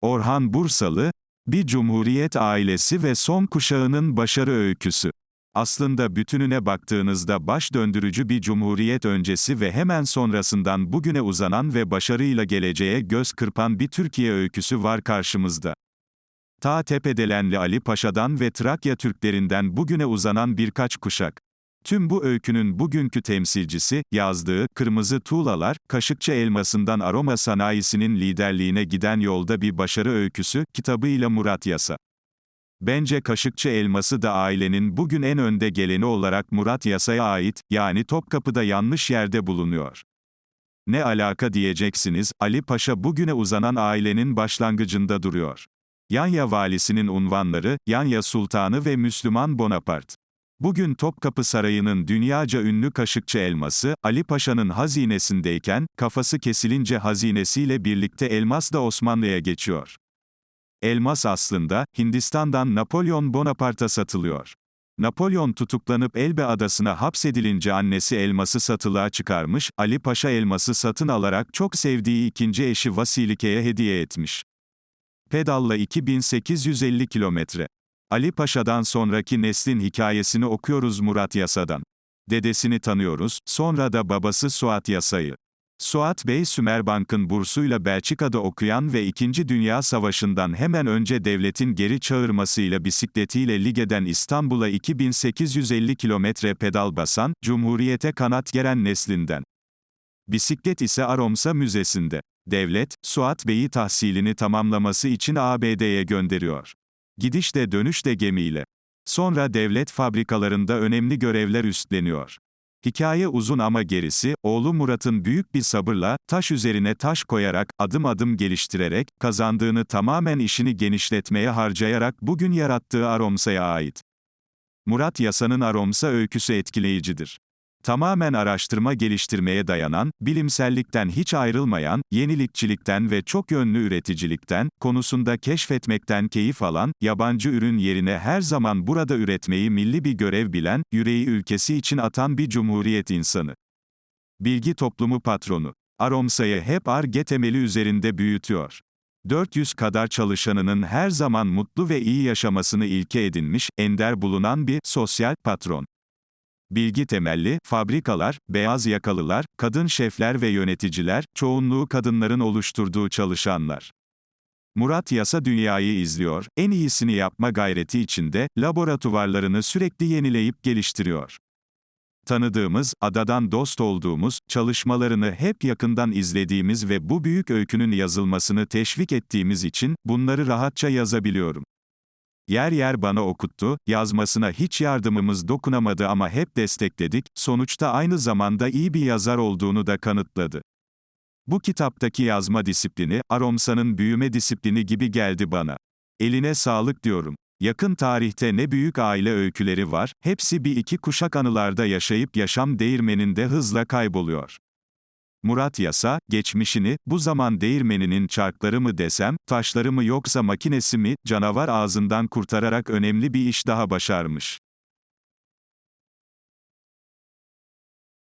Orhan Bursalı, bir cumhuriyet ailesi ve son kuşağının başarı öyküsü. Aslında bütününe baktığınızda baş döndürücü bir cumhuriyet öncesi ve hemen sonrasından bugüne uzanan ve başarıyla geleceğe göz kırpan bir Türkiye öyküsü var karşımızda. Ta Tepedelenli Ali Paşa'dan ve Trakya Türklerinden bugüne uzanan birkaç kuşak. Tüm bu öykünün bugünkü temsilcisi, yazdığı, Kırmızı Tuğlalar, Kaşıkçı Elmasından Aroma Sanayisi'nin liderliğine giden yolda bir başarı öyküsü, kitabıyla Murat Yasa. Bence Kaşıkçı Elması da ailenin bugün en önde geleni olarak Murat Yasa'ya ait, yani Topkapı'da yanlış yerde bulunuyor. Ne alaka diyeceksiniz, Ali Paşa bugüne uzanan ailenin başlangıcında duruyor. Yanya valisinin unvanları, Yanya Sultanı ve Müslüman Bonaparte. Bugün Topkapı Sarayı'nın dünyaca ünlü kaşıkçı elması, Ali Paşa'nın hazinesindeyken, kafası kesilince hazinesiyle birlikte elmas da Osmanlı'ya geçiyor. Elmas aslında, Hindistan'dan Napolyon Bonaparte'a satılıyor. Napolyon tutuklanıp Elbe adasına hapsedilince annesi elması satılığa çıkarmış, Ali Paşa elması satın alarak çok sevdiği ikinci eşi Vasilike'ye hediye etmiş. Pedalla 2850 kilometre. Ali Paşa'dan sonraki neslin hikayesini okuyoruz Murat Yasa'dan. Dedesini tanıyoruz, sonra da babası Suat Yasa'yı. Suat Bey Sümerbank'ın bursuyla Belçika'da okuyan ve İkinci Dünya Savaşı'ndan hemen önce devletin geri çağırmasıyla bisikletiyle Lige'den İstanbul'a 2850 kilometre pedal basan, Cumhuriyete kanat geren neslinden. Bisiklet ise Aromsa Müzesi'nde. Devlet, Suat Bey'i tahsilini tamamlaması için ABD'ye gönderiyor. Gidiş de dönüş de gemiyle. Sonra devlet fabrikalarında önemli görevler üstleniyor. Hikaye uzun ama gerisi, oğlu Murat'ın büyük bir sabırla, taş üzerine taş koyarak, adım adım geliştirerek, kazandığını tamamen işini genişletmeye harcayarak bugün yarattığı Aromsa'ya ait. Murat Yasa'nın Aromsa öyküsü etkileyicidir. Tamamen araştırma geliştirmeye dayanan, bilimsellikten hiç ayrılmayan, yenilikçilikten ve çok yönlü üreticilikten, konusunda keşfetmekten keyif alan, yabancı ürün yerine her zaman burada üretmeyi milli bir görev bilen, yüreği ülkesi için atan bir cumhuriyet insanı. Bilgi toplumu patronu. Aromsa'yı hep ARGE temeli üzerinde büyütüyor. 400 kadar çalışanının her zaman mutlu ve iyi yaşamasını ilke edinmiş, ender bulunan bir sosyal patron. Bilgi temelli, fabrikalar, beyaz yakalılar, kadın şefler ve yöneticiler, çoğunluğu kadınların oluşturduğu çalışanlar. Murat Yasa dünyayı izliyor, en iyisini yapma gayreti içinde, laboratuvarlarını sürekli yenileyip geliştiriyor. Tanıdığımız, adadan dost olduğumuz, çalışmalarını hep yakından izlediğimiz ve bu büyük öykünün yazılmasını teşvik ettiğimiz için, bunları rahatça yazabiliyorum. Yer yer bana okuttu, yazmasına hiç yardımımız dokunamadı ama hep destekledik, sonuçta aynı zamanda iyi bir yazar olduğunu da kanıtladı. Bu kitaptaki yazma disiplini, Aromsa'nın büyüme disiplini gibi geldi bana. Eline sağlık diyorum. Yakın tarihte ne büyük aile öyküleri var, hepsi bir iki kuşak anılarda yaşayıp yaşam değirmeninde hızla kayboluyor. Murat Yasa, geçmişini, bu zaman değirmeninin çarkları mı desem, taşları mı yoksa makinesi mi, canavar ağzından kurtararak önemli bir iş daha başarmış.